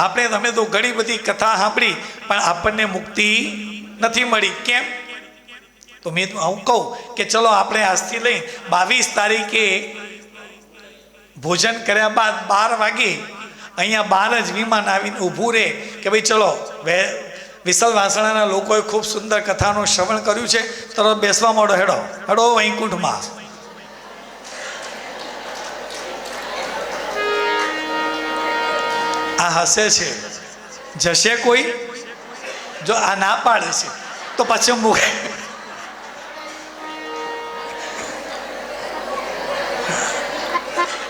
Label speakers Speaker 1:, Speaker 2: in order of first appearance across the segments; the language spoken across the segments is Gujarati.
Speaker 1: આપણે તમે તો ઘણી બધી કથા સાંભળી, પણ આપણને મુક્તિ નથી મળી. કેમ? તો મેં હું કહું કે ચલો આપણે આજથી લઈ બાવીસ તારીખે ભોજન કર્યા બાદ બાર વાગે અહીંયા બાર જ વિમાન આવીને ઊભું રહે કે ભાઈ ચલો વે વિસલ વાસણાના લોકોએ ખૂબ સુંદર કથાનું શ્રવણ કર્યું છે. તરત બેસવા માંડો હેડો. હેડો વૈકુંઠમાં. આ હસે છે. જશે કોઈ? જો આ ના પાડે છે, તો પછી મૂકે.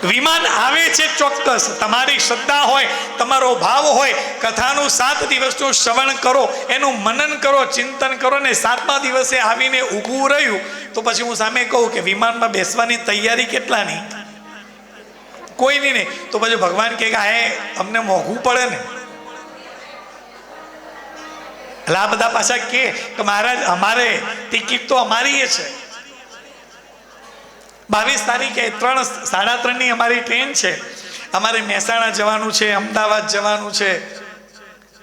Speaker 1: વિમાન આવે છે ચોક્કસ. તમારી શ્રદ્ધા હોય, તમારો ભાવ હોય, કથાનું સાત દિવસનું શ્રવણ કરો, એનું મનન કરો, ચિંતન કરો ને સાતમા દિવસે આવીને ઊભું રહ્યું, તો પછી હું સામે કહું કે વિમાનમાં બેસવાની તૈયારી કેટલાની? કોઈની નહીં. તો પછી ભગવાન કહે કે આ અમને મોંઘું પડે ને. એટલે આ બધા પાછા કે કે મહારાજ, અમારે ટિકિટ તો અમારી છે. બાવીસ તારીખે ત્રણ, સાડા ત્રણની અમારી ટ્રેન છે. અમારે મહેસાણા જવાનું છે, અમદાવાદ જવાનું છે.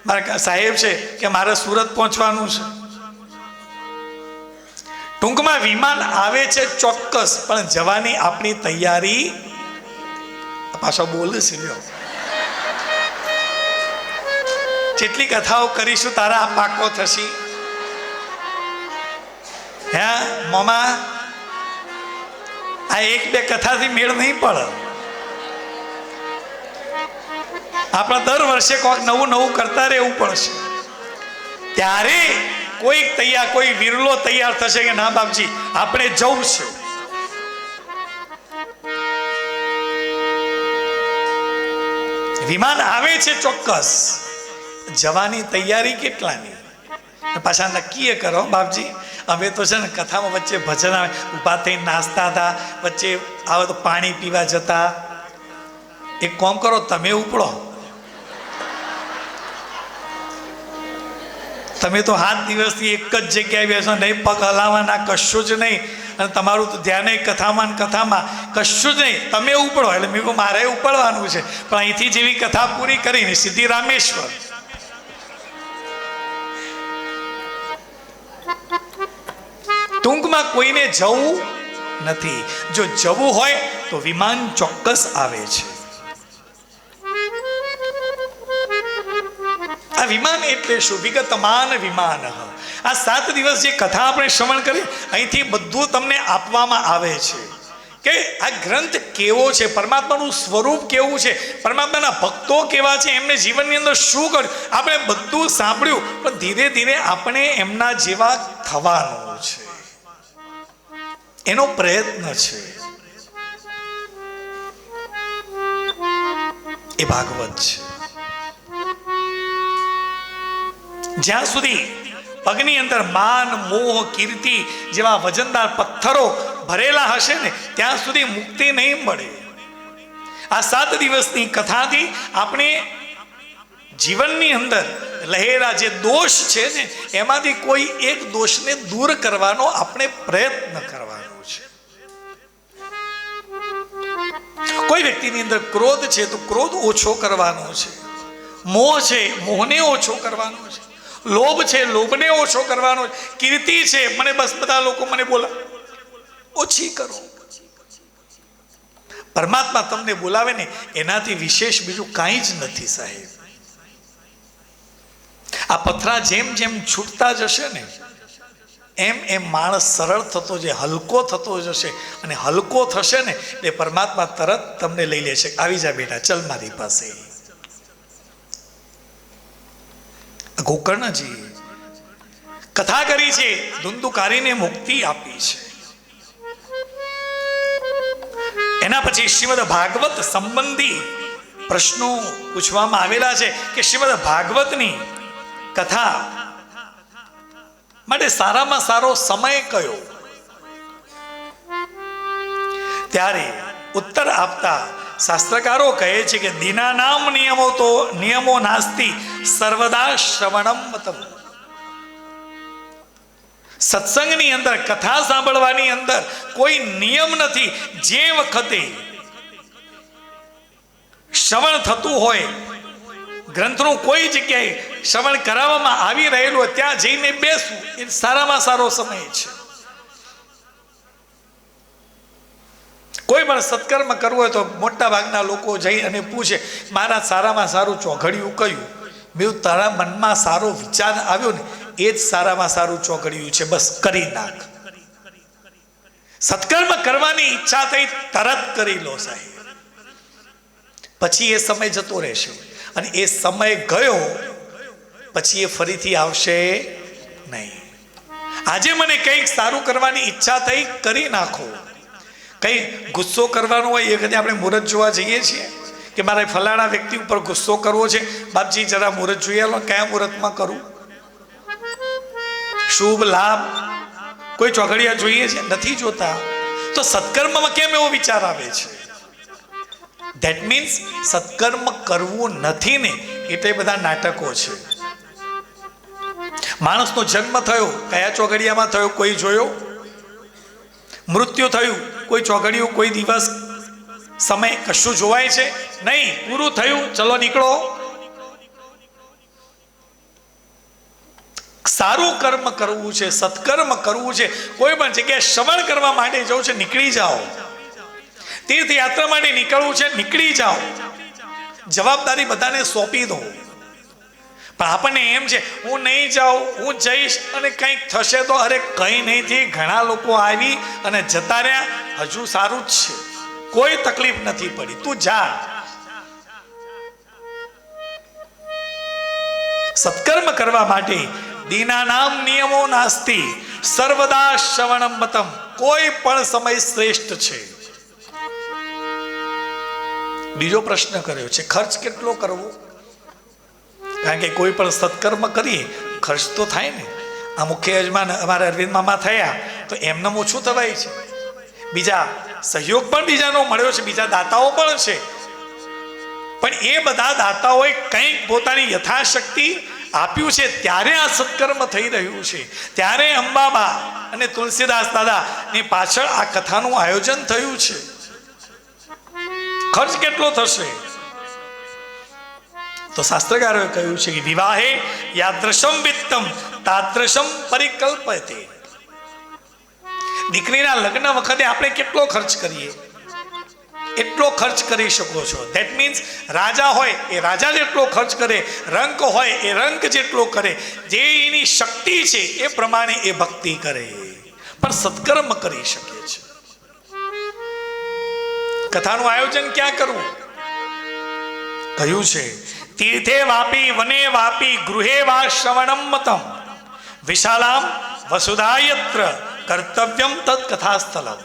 Speaker 1: મારા સાહેબ છે કે મારે સુરત પહોંચવાનું છે. ટૂંકમાં વિમાન આવે છે ચોક્કસ, પણ જવાની આપણી તૈયારી પાછો બોલે છે જેટલી કથાઓ કરીશું, તારા પાકો થશે. હે મમા આ એક બે કથાથી મેળ નહીં પડે. આપણે દર વર્ષે કોઈક નવું નવું કરતા રહેવું પડશે. ત્યારે કોઈક તૈયાર, કોઈ વિરલો તૈયાર થશે કે, ના બાપજી, આપણે જવું છે. વિમાન આવે છે ચોક્કસ. જવાની તૈયારી કેટલાની? પાછા નક્કી કરો, બાપજી. અમે તો છે ને કથામાં વચ્ચે ભજન આવે. ઊભા થઈને નાસ્તા હતા, વચ્ચે આવે તો પાણી પીવા જતા. એક કોમ કરો, તમે ઉપડો. તમે તો સાત દિવસથી એક જ જગ્યાએ બેસો, નહીં, પગ હલાવવાના કશું જ નહીં. અને તમારું તો ધ્યાન કથામાં કથામાં. કશું જ નહીં. તમે ઉપડો. એટલે મેં મારે ઉપડવાનું છે. પણ અહીંથી જેવી કથા પૂરી કરીને સીધી રામેશ્વર. ટૂંકમાં કોઈને જવું નથી. જો જવું હોય તો વિમાન ચોક્કસ આવે છે. આ વિમાન એટલે શું? વિગતમાન વિમાન. આ સાત દિવસ જે કથા આપણે શ્રવણ કરી, અહીંથી બધું તમને આપવામાં આવે છે. કે આ ગ્રંથ કેવો છે? પરમાત્માનું સ્વરૂપ કેવું છે? પરમાત્માના ભક્તો કેવા છે? એમને જીવનની અંદર શું કર્યું આપણે બધું સાંભળ્યું, પણ ધીરે ધીરે આપણે એમના જેવા થવાનું છે. એનો પ્રયત્ન છે. એ ભાગવત છે. જ્યાં સુધી પગની અંદર માન, મોહ, કીર્તિ જેવા વજનદાર પથ્થરો ભરેલા હશે ને, ત્યાં સુધી મુક્તિ નહીં મળે. આ સાત દિવસની કથાથી આપણે જીવનની અંદર લહેરા જે દોષ છે ને, એમાંથી કોઈ એક દોષને દૂર કરવાનો આપણે પ્રયત્ન કરવાનો છે. કોઈ વ્યક્તિની અંદર ક્રોધ છે તો ક્રોધ ઓછો કરવાનો છે. મોહ છે, મોહને ઓછો કરવાનો છે. લોભ છે, લોભને ઓછો કરવાનો કીર્તિ છે, મને બસ બધા લોકો મને બોલા. ઓછી કરો. પરમાત્મા તમને બોલાવે ને, એનાથી વિશેષ બીજું કાંઈ જ નથી સાહેબ. આ પથરા જેમ જેમ છૂટતા જશે ને, એમ એમ માણસ સરળ થતો જે હલકો થતો જશે. અને હલકો થશે ને, એટલે પરમાત્મા તરત તમને લઈ લેશે આવી જા બેટા, ચલ મારી પાસે. ગોકર્ણજી કથા કરી છે, ધુંધુકારીને મુક્તિ આપી છે. એના પછી શ્રીમદ ભાગવત સંબંધી પ્રશ્નો પૂછવામાં આવેલા છે કે શ્રીમદ ભાગવતની કથા માટે સારામાં સારો સમય કયો? ત્યારે ઉત્તર આપતા શાસ્ત્રકારો કહે છે કે દીના નામ નિયમો તો નિયમો નાસ્તી સર્વદા શ્રવણમ મતમ. સત્સંગની અંદર, કથા સાંભળવાની અંદર કોઈ નિયમ નથી. જે વખતે શ્રવણ થતું હોય, ગ્રંથનું કોઈ જગ્યાએ શ્રવણ કરાવવામાં આવી રહેલું ત્યાં જઈને બેસવું એ સારામાં સારો સમય છે. કોઈ પણ સત્કર્મ કરવું હોય તો મોટા ભાગના લોકો જઈ અને પૂછે, મારા સારામાં સારું ચોઘડિયું કયું? મેં તારા મનમાં સારો વિચાર આવ્યો ને, એ જ સારામાં સારું ચોઘડિયું છે, બસ કરી નાખ. સત્કર્મ કરવાની ઈચ્છા થઈ, તરત કરી લો સાહેબ. પછી એ સમય જતો રહેશે અને એ સમય ગયો, પછી એ ફરીથી આવશે નહીં. આજે મને કંઈક સારું કરવાની ઈચ્છા થઈ, કરી નાખો. કંઈ ગુસ્સો કરવાનો હોય એ વખતે આપણે મુહૂર્ત જોવા જઈએ છીએ? કે મારે ફલાણા વ્યક્તિ ઉપર ગુસ્સો કરવો છે? બાપજી, જરા મુહૂર્ત જોઈએ લો, કયા મુહૂર્તમાં કરું? શુભ લાભ? કોઈ ચોઘડિયા જોઈએ છે? નથી જોતા? તો સત્કર્મમાં કેમ એવો વિચાર આવે છે? ધેટ મીન્સ સત્કર્મ કરવું નથી ને, એટલે બધા નાટકો છે. માણસનો જન્મ થયો, કયા ચોઘડિયામાં થયો, કોઈ જોયો? મૃત્યુ થયું. કોઈ ચોઘડિયું, કોઈ દિવસ સમય કશું જોવાય છે? નહીં, પૂરું થયું. ચલો નીકળો. સારું કર્મ કરવું છે, સત્કર્મ કરવું છે. કોઈ પણ જગ્યાએ શ્રવણ કરવા માટે જવું છે, નીકળી જાઓ. તીર્થયાત્રા માટે નીકળવું છે, નીકળી જાઓ. જવાબદારી બધાને સોંપી દો. પણ આપણને એમ છે, હું નહીં જાઉં, હું જઈશ અને કંઈક થશે તો અરે કંઈ નહીં થઈ ઘણા લોકો આવી અને જતા રહ્યા. હજુ સારું જ છે. કોઈ તકલીફ નથી પડી. તું જા. સત્કર્મ કરવા માટે દીના નામ નિયમો નાસ્તિ. સર્વદા શ્રવણમ મતમ. કોઈ પણ સમય શ્રેષ્ઠ છે. બીજો પ્રશ્ન કર્યો છે, ખર્ચ કેટલો કરવો? કારણ કે કોઈ પણ સત્કર્મ કરીએ, ખર્ચ તો થાય ને. આ મુખ્ય યજમાન અમારા અરવિંદ મામા થયા, તો એમને ઓછું થવાય છે. બીજા સહયોગ પણ બીજાનો મળ્યો છે, બીજા દાતાઓ પણ છે. પણ એ બધા દાતાઓએ કંઈક પોતાની યથાશક્તિ આપ્યું છે, ત્યારે આ સત્કર્મ થઈ રહ્યું છે. ત્યારે અંબાબા અને તુલસીદાસ દાદા ની પાછળ આ કથાનું આયોજન થયું છે. ખર્ચ કેટલો થશે? તો શાસ્ત્રકારોએ કહ્યું છે કે વિવાહે યાદ્રશમ વિત્તમ તાદ્રશમ પરિકલ્પતે દીકરીના લગ્ન વખતે આપણે કેટલો ખર્ચ કરીએ? એટલો ખર્ચ કરી શકો છો. ધેટ મીન્સ રાજા હોય એ રાજા જેટલો ખર્ચ કરે, રંક હોય એ રંક જેટલો કરે, જે એની શક્તિ છે એ પ્રમાણે એ ભક્તિ કરે. પણ સત્કર્મ કરી શકે છે. કથાનું આયોજન ક્યાં કરવું? કહ્યું છે તીર્થે વાપી વને વાપી ગૃહે વા શ્રવણમ મતમ વિશાલામ વસુધાયત્ર કર્તવ્યમ તત્ કથાસ્થલમ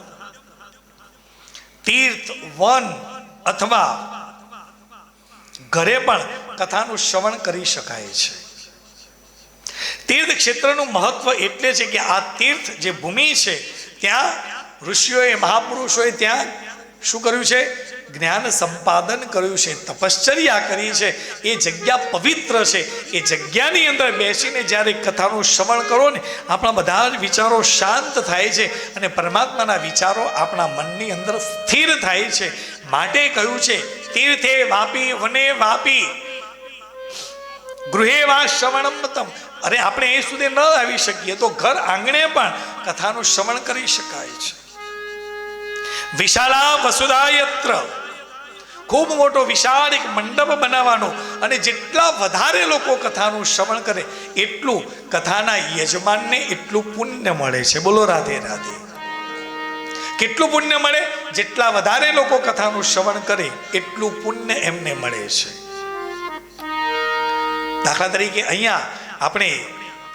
Speaker 1: તીર્થ વન અથવા ઘરે પણ કથાનું શ્રવણ કરી શકાય છે। તીર્થ ક્ષેત્રનું મહત્વ એટલે છે કે આ તીર્થ જે ભૂમિ છે, ત્યાં ઋષિઓએ, મહાપુરુષોએ ત્યાં શું કર્યું છે? જ્ઞાન સંપાદન કર્યું છે, તપશ્ચર્યા કરી છે. એ જગ્યા પવિત્ર છે. એ જગ્યાની અંદર બેસીને જ્યારે કથાનું શ્રવણ કરો ને, આપણા બધા જ વિચારો શાંત થાય છે અને પરમાત્માના વિચારો આપણા મનની અંદર સ્થિર થાય છે. માટે કહ્યું છે, તીર્થે વાપી, વને વાપી. ગૃહે વા શ્રવણમતમ અરે, આપણે એ સુધી ન આવી શકીએ તો ઘર આંગણે પણ કથાનું શ્રવણ કરી શકાય છે. વિશાળા વસુધાયત્ર ખૂબ મોટો વિશાળ એક મંડપ બનાવવાનો અને જેટલા વધારે લોકો કથાનું શ્રવણ કરે, એટલું કથાના યજમાનને એટલું પુણ્ય મળે છે. બોલો રાધે રાધે. કેટલું પુણ્ય મળે? જેટલા વધારે લોકો કથાનું શ્રવણ કરે, એટલું પુણ્ય એમને મળે છે. દાખલા તરીકે અહીંયા આપણે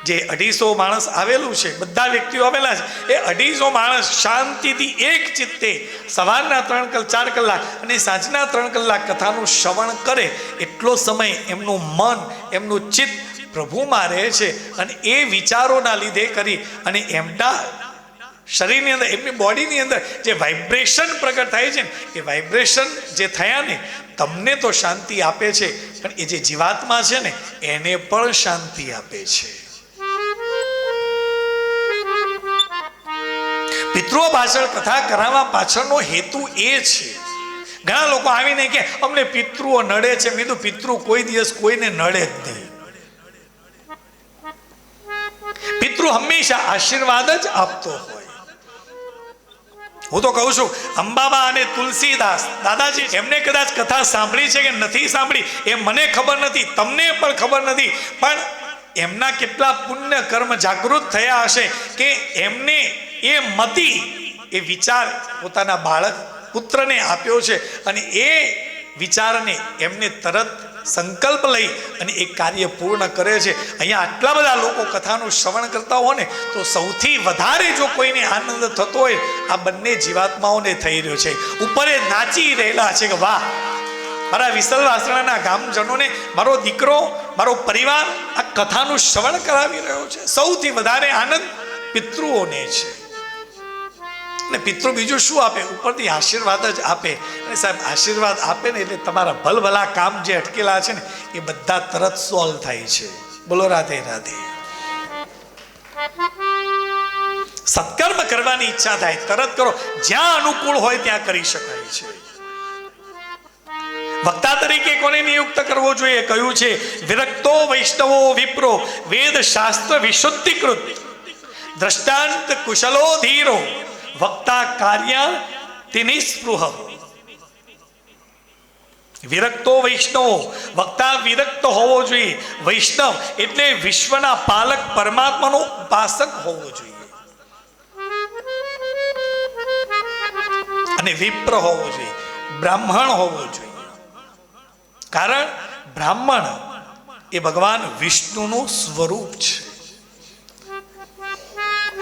Speaker 1: જે અઢીસો માણસ આવેલું છે, બધા વ્યક્તિઓ આવેલા છે, એ અઢીસો માણસ શાંતિથી એક ચિત્તે સવારના ત્રણ કલાક ચાર કલાક અને સાંજના ત્રણ કલાક કથાનું શ્રવણ કરે, એટલો સમય એમનું મન, એમનું ચિત્ત પ્રભુમાં રહે છે અને એ વિચારોના લીધે કરી અને એમના શરીરની અંદર, એમની બોડીની અંદર જે વાઇબ્રેશન પ્રગટ થાય છે ને, એ વાઇબ્રેશન જે થયા ને, તમને તો શાંતિ આપે છે, પણ એ જે જીવાત્મા છે ને, એને પણ શાંતિ આપે છે. પિતૃઓ પાછળ કથા કરાવવા પાછળનો હેતુ એ છે. ઘણા લોકો આવીને કે, અમને પિતૃઓ નડે છે. કીધું, પિતૃ કોઈ દિવસ કોઈને નડે જ નહીં. પિતૃ હંમેશા આશીર્વાદ જ આપતો હોય. હું તો કહું છું, અંબાબા અને તુલસીદાસ, દાદાજી, એમને કદાચ કથા સાંભળી છે કે નથી સાંભળી, એ મને ખબર નથી, તમને પણ ખબર નથી, પણ એમના કેટલા પુણ્ય કર્મ જાગૃત થયા હશે કે એમને એ મતિ, એ વિચાર પોતાના બાળક પુત્રને આપ્યો છે અને એ વિચારને એમને તરત સંકલ્પ લઈ અને એ કાર્ય પૂર્ણ કરે છે. અહીંયા આટલા બધા લોકો કથાનું શ્રવણ કરતા હોય ને, તો સૌથી વધારે જો કોઈને આનંદ થતો હોય, આ બંને જીવાત્માઓને થઈ રહ્યો છે. ઉપરે નાચી રહેલા છે કે વાહ! મારા વિસલ વાસણાના ગામજનોને, મારો દીકરો, મારો પરિવાર આ કથાનું શ્રવણ કરાવી રહ્યો છે. સૌથી વધારે આનંદ પિતૃઓને છે. અને પિતૃ બીજું શું આપે? ઉપરથી આશીર્વાદ જ આપે. અને સાહેબ, આશીર્વાદ આપે ને એટલે તમારા ભલભલા કામ જે અટકેલા છે ને, એ બધા તરત સોલ્વ થાય છે. બોલો રાધે રાધે. સત્કર્મ કરવાની ઈચ્છા થાય. તરત કરો. જ્યાં અનુકૂળ હોય ત્યાં કરી શકાય છે. વક્તા તરીકે કોને નિયુક્ત કરવો જોઈએ? કહ્યું છે, વિરક્તો વૈષ્ણવો વિપ્રો વેદ શાસ્ત્ર વિશુદ્ધિકૃત. દ્રષ્ટાંત કુશલો ધીરો. વક્તા કાર્ય તેની સ્પૃહ. વિરક્તો વૈષ્ણવ, વક્તા વિરક્ત હોવો જોઈએ. વૈષ્ણવ એટલે વિશ્વના પાલક પરમાત્માનો ઉપાસક હોવો જોઈએ. અને વિપ્ર હોવો જોઈએ. બ્રાહ્મણ હોવો જોઈએ. કારણ બ્રાહ્મણ એ ભગવાન વિષ્ણુનું સ્વરૂપ છે.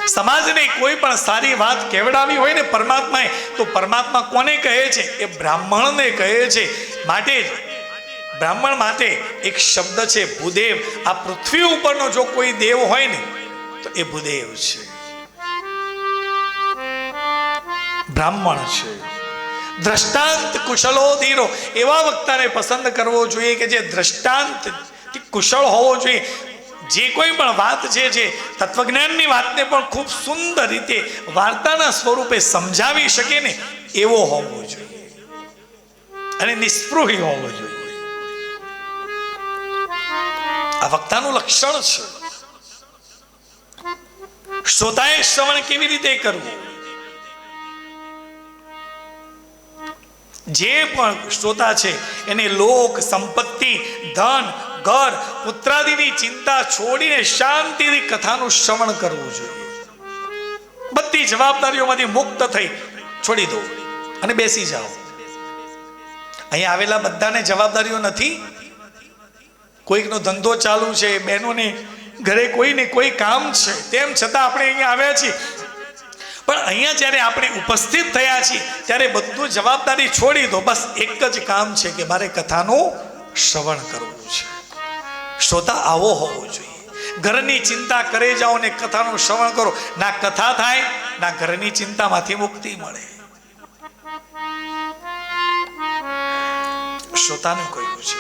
Speaker 1: સમાજને કોઈ પણ સારી વાત કેવડાવી હોય ને પરમાત્માએ, તો પરમાત્મા કોને કહે છે? એ બ્રાહ્મણને કહે છે. માટે જ બ્રાહ્મણ માટે એક શબ્દ છે, ભૂદેવ. આ પૃથ્વી ઉપરનો જો કોઈ દેવ હોય ને, તો એ ભૂદેવ છે. બ્રાહ્મણ છે. દ્રષ્ટાંત કુશલો ધીરો. એવા વક્તાને પસંદ કરવો જોઈએ કે જે દ્રષ્ટાંત કુશળ હોવો જોઈએ. જે કોઈ પણ વાત છે જે તત્વજ્ઞાનની વાતને પણ ખૂબ સુંદર રીતે વાર્તાના સ્વરૂપે સમજાવી શકે ને, એવો હોવો જોઈએ. અને નિસ્પૃહી હોવો જોઈએ. આ વક્તાનું લક્ષણ છે. શ્રોતાએ શ્રવણ કેવી રીતે કરવું? જે પણ શ્રોતા છે, એને લોક, સંપત્તિ, ધન ઘર, પુત્રાદિની ચિંતા છોડીને શાંતિથી કથાનું શ્રવણ કરવું જોઈએ. બધી જવાબદારીઓમાંથી મુક્ત થઈ છોડી દો અને બેસી જાઓ. અહીંયા આવેલા બધાને જવાબદારીઓ નથી. કોઈકનો ધંધો ચાલુ છે, બહેનોને ઘરે કોઈને કોઈ કામ છે, તેમ છતાં આપણે અહીંયા આવ્યા છીએ. પણ અહીંયા જ્યારે આપણે ઉપસ્થિત થયા છીએ, ત્યારે બધું જવાબદારી છોડી દો. બસ એક જ કામ છે કે મારે કથાનું શ્રવણ કરવું છે. શ્રોતા આવો હોવો જોઈએ. ઘરની ચિંતા કરે જાઓ ને કથાનું શ્રવણ કરો. ના કથા થાય, ના ઘરની ચિંતામાંથી મુક્તિ મળે. શ્રોતાને કહ્યું છે,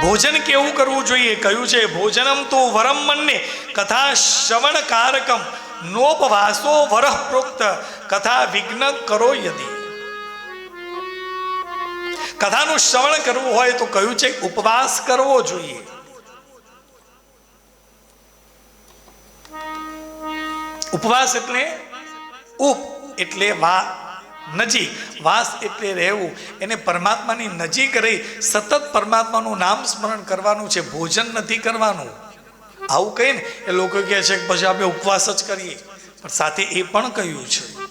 Speaker 1: ભોજન કેવું કરવું જોઈએ? કહ્યું છે, ભોજનમ તો વરમ મનને, કથા શ્રવણ કારકમ નોપવાસો વરહ પ્રોક્ત, કથા વિઘ્ન કરો યદી. કથાનું શ્રવણ કરવું હોય તો કહ્યું છે? ઉપવાસ કરવો જોઈએ. ઉપવાસ એટલે ઉપ એટલે વા, નજીક. વાસ એટલે રહેવું. એને પરમાત્માની નજીક રહી, સતત પરમાત્માનું નામ સ્મરણ કરવાનું છે, ભોજન નથી કરવાનું. આવું કહે ને એ લોકો કહે છે કે પછી આપણે ઉપવાસ જ કરીએ. પણ સાથે એ પણ કહ્યું છે.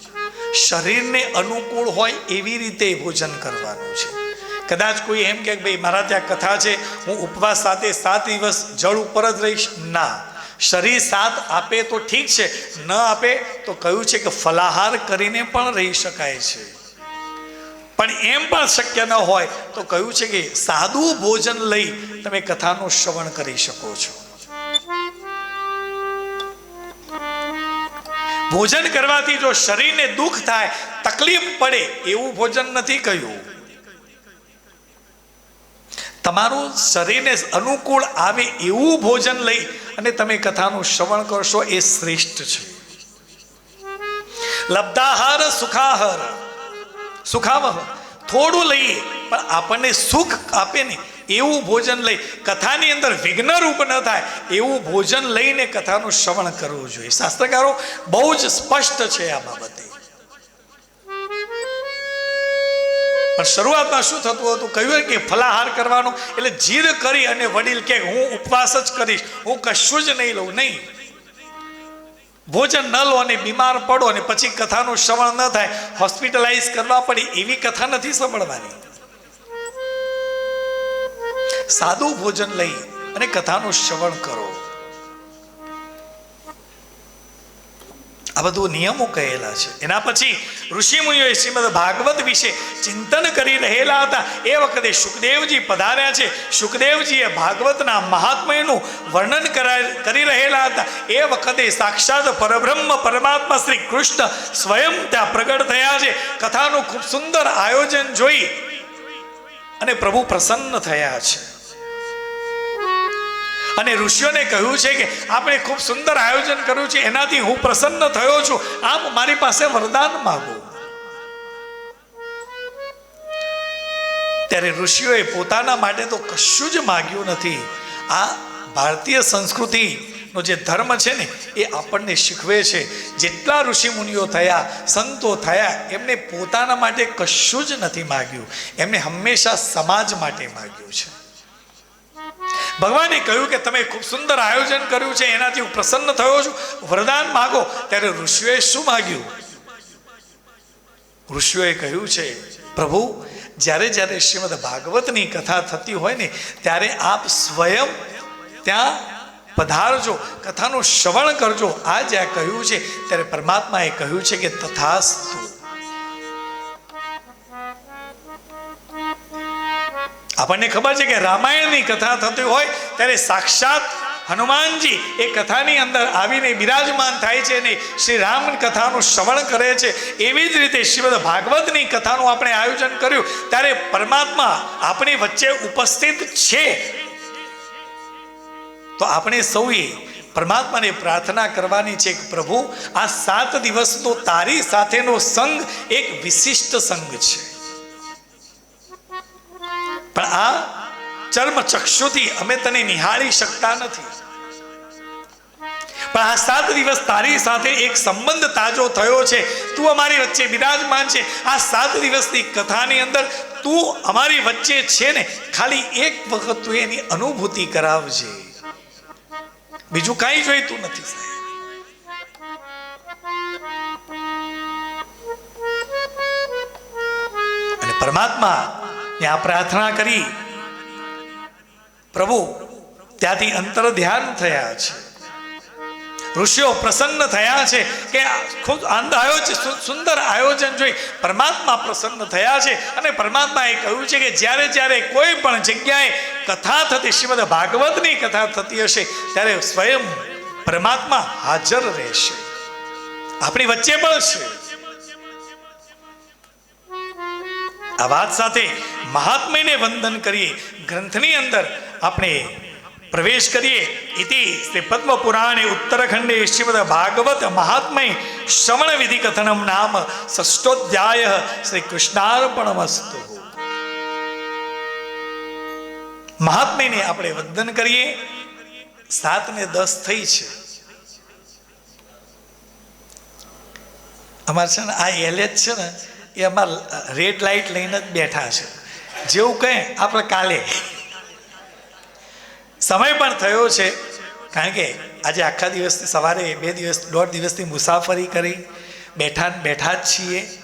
Speaker 1: શરીરને અનુકૂળ હોય એવી રીતે ભોજન કરવાનું છે. કદાચ કોઈ એમ કે ભાઈ મારા ત્યાં કથા છે, હું ઉપવાસ સાથે સાત દિવસ જળ ઉપર જ રહીશ? ના. શરીર સાથ આપે તો ઠીક છે, ન આપે તો કહ્યું છે કે ફલાહાર કરીને પણ રહી શકાય છે. પણ એમ પણ શક્ય ન હોય તો કહ્યું છે કે સાદું ભોજન લઈ તમે કથાનું શ્રવણ કરી શકો છો. ભોજન કરવાથી જો શરીરને દુઃખ થાય, તકલીફ પડે એવું ભોજન નથી કહ્યું. તમારું શરીરને અનુકૂળ આવે એવું ભોજન લઈ અને તમે કથાનું શ્રવણ કરશો એ શ્રેષ્ઠ છે. લબ્ધાહાર સુખાહાર. સુખાવહ. થોડું લઈએ, પણ આપણને સુખ આપે ને એવું ભોજન લઈ, કથાની અંદર વિઘ્ન રૂપ ન થાય, એવું ભોજન લઈને કથાનું શ્રવણ કરવું જોઈએ. શાસ્ત્રકારો, બહુ જ સ્પષ્ટ છે આ બાબતે. પણ શરૂઆતમાં શું થતું હતું? કહ્યું કે ફલાહાર કરવાનો. એટલે જીદ કરી અને વડીલ કે હું ઉપવાસ જ કરીશ. હું કશું જ નહીં લઉં, નહીં. ભોજન ન લો અને બીમાર પડો અને પછી કથાનું શ્રવણ ન થાય. હોસ્પિટલાઇઝ કરવા પડે એવી કથા નથી સાંભળવાની. સાદું ભોજન લઈ અને કથાનું શ્રવણ કરો. આ બધું નિયમો કહેલા છે. એના પછી ઋષિ મુનિઓએ શ્રીમદ ભાગવત વિશે ચિંતન કરી રહેલા હતા. એ વખતે સુખદેવજી પધાર્યા છે. સુખદેવજીએ ભાગવતના મહાત્મ્યનું વર્ણન કરી રહેલા હતા. એ વખતે સાક્ષાત પરબ્રહ્મ પરમાત્મા શ્રી કૃષ્ણ સ્વયં ત્યાં પ્રગટ થયા છે. કથાનું ખૂબ સુંદર આયોજન જોઈ અને પ્રભુ પ્રસન્ન થયા છે. અને ઋષિઓને કહ્યું છે કે આપણે ખૂબ સુંદર આયોજન કર્યું છે, એનાથી હું પ્રસન્ન થયો છું. આપ મારી પાસે વરદાન માગો. ત્યારે ઋષિઓએ પોતાના માટે તો કશું જ માગ્યું નથી. આ ભારતીય સંસ્કૃતિનો જે ધર્મ છે ને, એ આપણને શીખવે છે. જેટલા ઋષિ મુનિઓ થયા, સંતો થયા, એમને પોતાના માટે કશું જ નથી માગ્યું. એમને હંમેશા સમાજ માટે માગ્યું છે. ભગવાને કહ્યું કે તમે ખૂબ સુંદર આયોજન કર્યું છે, એનાથી હું પ્રસન્ન થયો છું. વરદાન માગો, ત્યારે ઋષિઓએ શું માગ્યું? ઋષિઓએ કહ્યું છે, પ્રભુ, જ્યારે જ્યારે શ્રીમદ ભાગવતની કથા થતી હોય ને, ત્યારે આપ સ્વયં ત્યાં પધારજો, કથાનું શ્રવણ કરજો. આ જ્યાં કહ્યું છે, ત્યારે પરમાત્માએ કહ્યું છે કે તથાસ્તુ. આપણને ખબર છે કે રામાયણની કથા થતી હોય ત્યારે સાક્ષાત હનુમાનજી એ કથાની અંદર આવીને બિરાજમાન થાય છે અને શ્રી રામ કથાનું શ્રવણ કરે છે. એવી જ રીતે શ્રીમદ ભાગવતની કથાનું આપણે આયોજન કર્યું. ત્યારે પરમાત્મા આપણી વચ્ચે ઉપસ્થિત છે. તો આપણે સૌએ પરમાત્માને પ્રાર્થના કરવાની છે કે પ્રભુ, આ સાત દિવસનો તારી સાથેનો સંગ એક વિશિષ્ટ સંગ છે. પણ આ ચર્મ ચક્ષુથી અમે તને નિહાળી શકતા નથી. પણ આ સાત દિવસ તારી સાથે એક સંબંધ તાજો થયો છે. તું અમારી વચ્ચે બિરાજમાન છે. આ સાત દિવસની કથાની અંદર તું અમારી વચ્ચે છે ને, ખાલી એક વખત તું એની અનુભૂતિ કરાવજે. બીજું કાંઈ જોઈતું નથી, સાહેબ. પરમાત્મા આ પ્રાર્થના કરી. પ્રભુ, ત્યાંથી અંતર ધ્યાન થયા છે. ઋષિઓ પ્રસન્ન થયા છે કે ખૂબ આનંદ આવ્યો સુંદર આયોજન જોઈ પરમાત્મા પ્રસન્ન થયા છે. અને પરમાત્માએ કહ્યું છે કે જ્યારે જ્યારે કોઈ પણ જગ્યાએ કથા થતી, શ્રીમદ ભાગવતની કથા થતી હશે, ત્યારે સ્વયં પરમાત્મા હાજર રહેશે. આપણી વચ્ચે પણ છે. આ વાત સાથે મહાત્મયને વંદન કરીએ. ગ્રંથની અંદર આપણે પ્રવેશ કરીએ. ઇતિ શ્રી પદ્મ પુરાણે ઉત્તરખંડે શ્રીમદ ભાગવત મહાત્મય શ્રવણ વિધિ કથનમ નામ ષષ્ઠોધ્યાય શ્રી કૃષ્ણાર્પણમસ્તુ. મહાત્મયને આપણે વંદન કરીએ. સાત ને દસ થઈ છે. અમારે છે ને આ એલેજ છે ને એ અમારે રેડ લાઇટ લઈને જ બેઠા છે. જેવું કહે, આપણે કાલે. સમય પણ થયો છે, કારણ કે આજે આખા દિવસથી સવારે બે દિવસ, દોઢ દિવસથી મુસાફરી કરી, બેઠા બેઠા જ છીએ.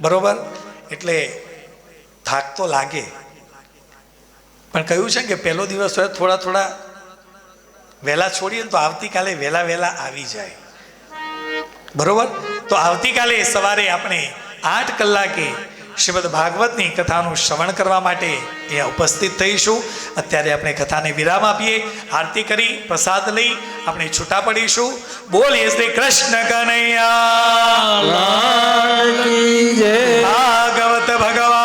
Speaker 1: બરોબર? એટલે થાક તો લાગે. પણ કહ્યું છે કે પહેલો દિવસ હોય થોડા થોડા વહેલા છોડીએ તો આવતીકાલે વહેલા વહેલા આવી જાય. બરોબર? તો આવતીકાલે સવારે આપણે આઠ કલાકે શ્રીમદ ભાગવતની કથાનું શ્રવણ કરવા માટે એ ઉપસ્થિત થઈશું. અત્યારે આપણે કથાને વિરામ આપીએ. આરતી કરી પ્રસાદ લઈ આપણે છૂટા પડીશું. બોલીએ શ્રી કૃષ્ણ કનૈયા. ભાગવત ભગવાન.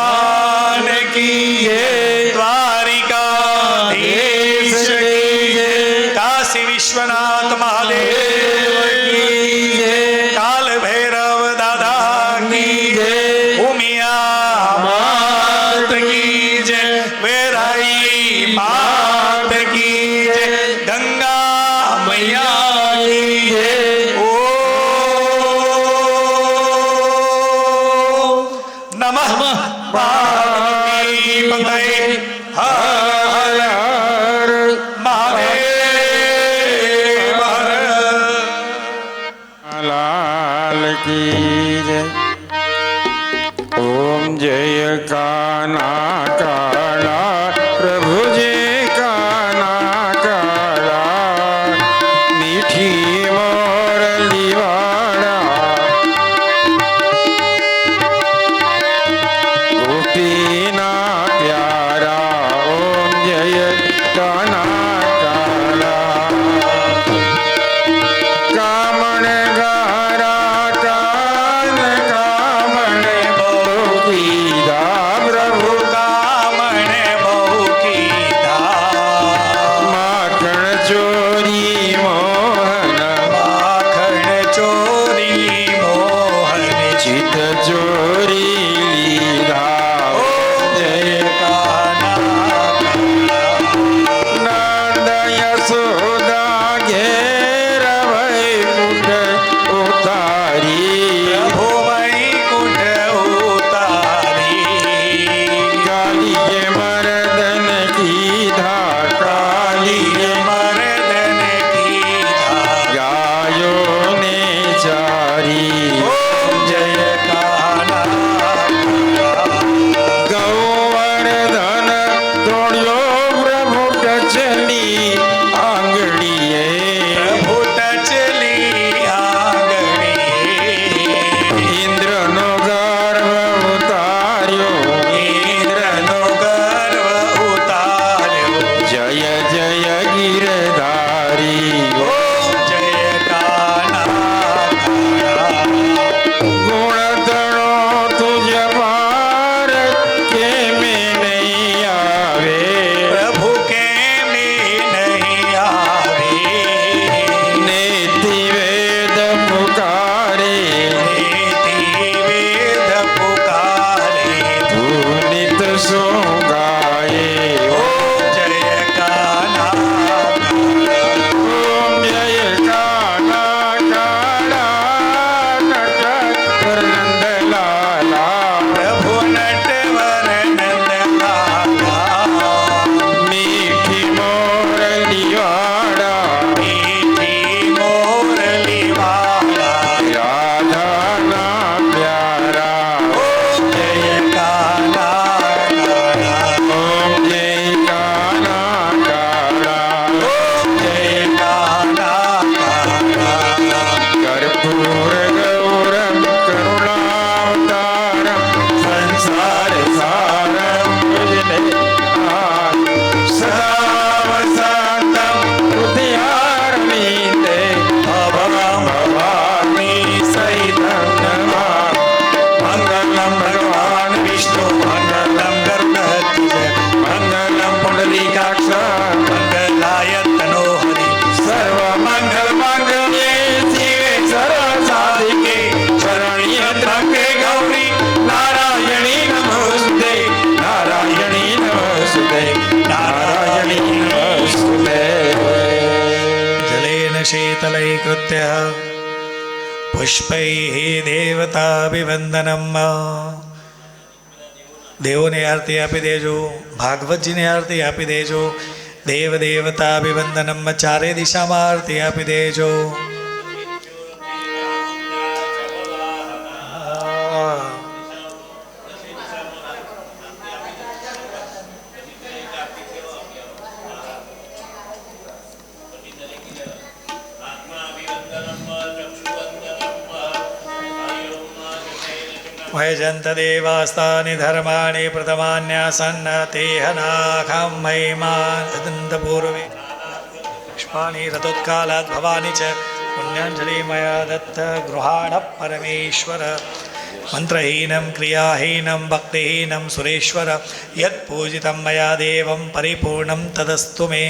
Speaker 1: प्रतलैकृत्य પુષ્પૈ દેવતાભિવંદનમ દેવોને આરતી આપી દેજો ભાગવતજીને આરતી આપી દેજો દેવ દેવતાભિવંદનમ ચારે દિશામાં આરતી આપી દેજો वैजन्तदेवास्तानि धर्माणि प्रथमान्यासन्न तेहनाखं महिमादन्तपूर्वे पुष्पाणि रतोत्कालात् भवानि च पुण्याञ्जलि मया दत्त गृहाणः परमेश्वर मन्त्रहीनं क्रियाहीनं भक्तिहीनं सुरेश्वर यत्पूजितं मया देवं परिपूर्णं तदस्तु मे